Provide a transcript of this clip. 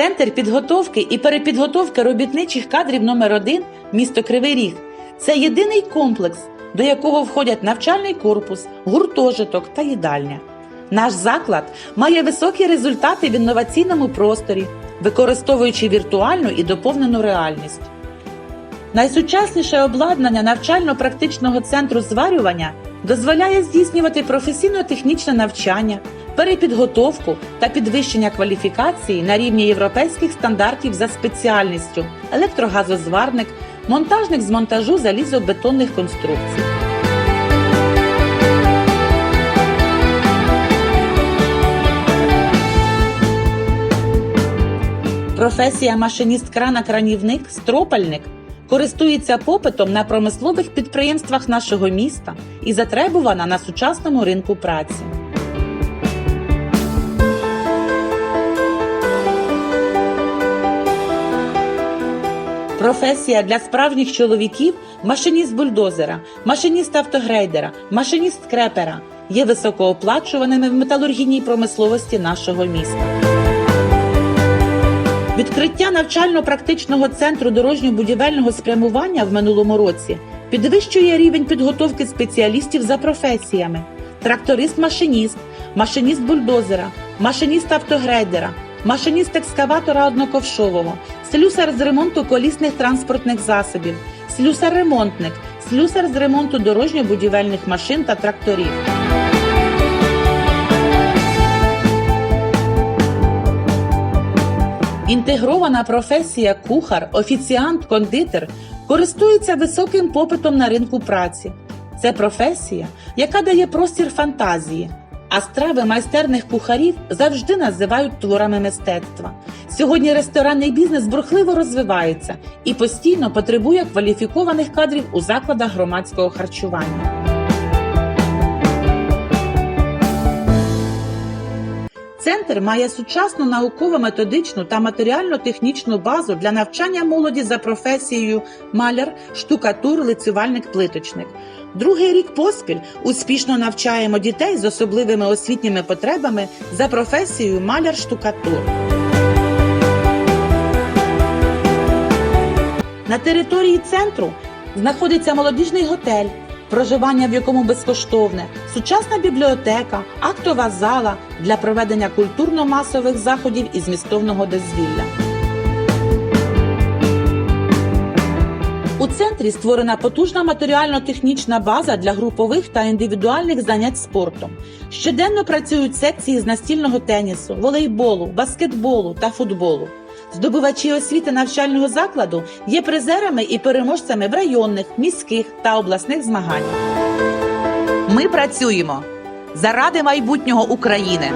Центр підготовки і перепідготовки робітничих кадрів номер 1 місто Кривий Ріг це єдиний комплекс, до якого входять навчальний корпус, гуртожиток та їдальня. Наш заклад має високі результати в інноваційному просторі, використовуючи віртуальну і доповнену реальність. Найсучасніше обладнання навчально-практичного центру зварювання дозволяє здійснювати професійно-технічне навчання, перепідготовку та підвищення кваліфікації на рівні європейських стандартів за спеціальністю електрогазозварник, монтажник з монтажу залізобетонних конструкцій. Професія машиніст-крана-кранівник, стропальник користується попитом на промислових підприємствах нашого міста і затребувана на сучасному ринку праці. Професія для справжніх чоловіків машиніст бульдозера, машиніст автогрейдера, машиніст крепера є високооплачуваними в металургійній промисловості нашого міста. Відкриття навчально-практичного центру дорожньо-будівельного спрямування в минулому році підвищує рівень підготовки спеціалістів за професіями: тракторист-машиніст, машиніст бульдозера, машиніст автогрейдера, машиніст екскаватора одноковшового, слюсар з ремонту колісних транспортних засобів, слюсар-ремонтник, слюсар з ремонту дорожньо-будівельних машин та тракторів. Інтегрована професія кухар, офіціант, кондитер користується високим попитом на ринку праці. Це професія, яка дає простір фантазії, а страви майстерних кухарів завжди називають творами мистецтва. Сьогодні ресторанний бізнес бурхливо розвивається і постійно потребує кваліфікованих кадрів у закладах громадського харчування. Центр має сучасну науково-методичну та матеріально-технічну базу для навчання молоді за професією маляр, штукатур, лицювальник, плиточник. Другий рік поспіль успішно навчаємо дітей з особливими освітніми потребами за професією маляр-штукатур. На території центру знаходиться молодіжний готель, проживання в якому безкоштовне, сучасна бібліотека, актова зала для проведення культурно-масових заходів і змістовного дозвілля. У центрі створена потужна матеріально-технічна база для групових та індивідуальних занять спортом. Щоденно працюють секції з настільного тенісу, волейболу, баскетболу та футболу. Здобувачі освіти навчального закладу є призерами і переможцями в районних, міських та обласних змаганнях. Ми працюємо заради майбутнього України.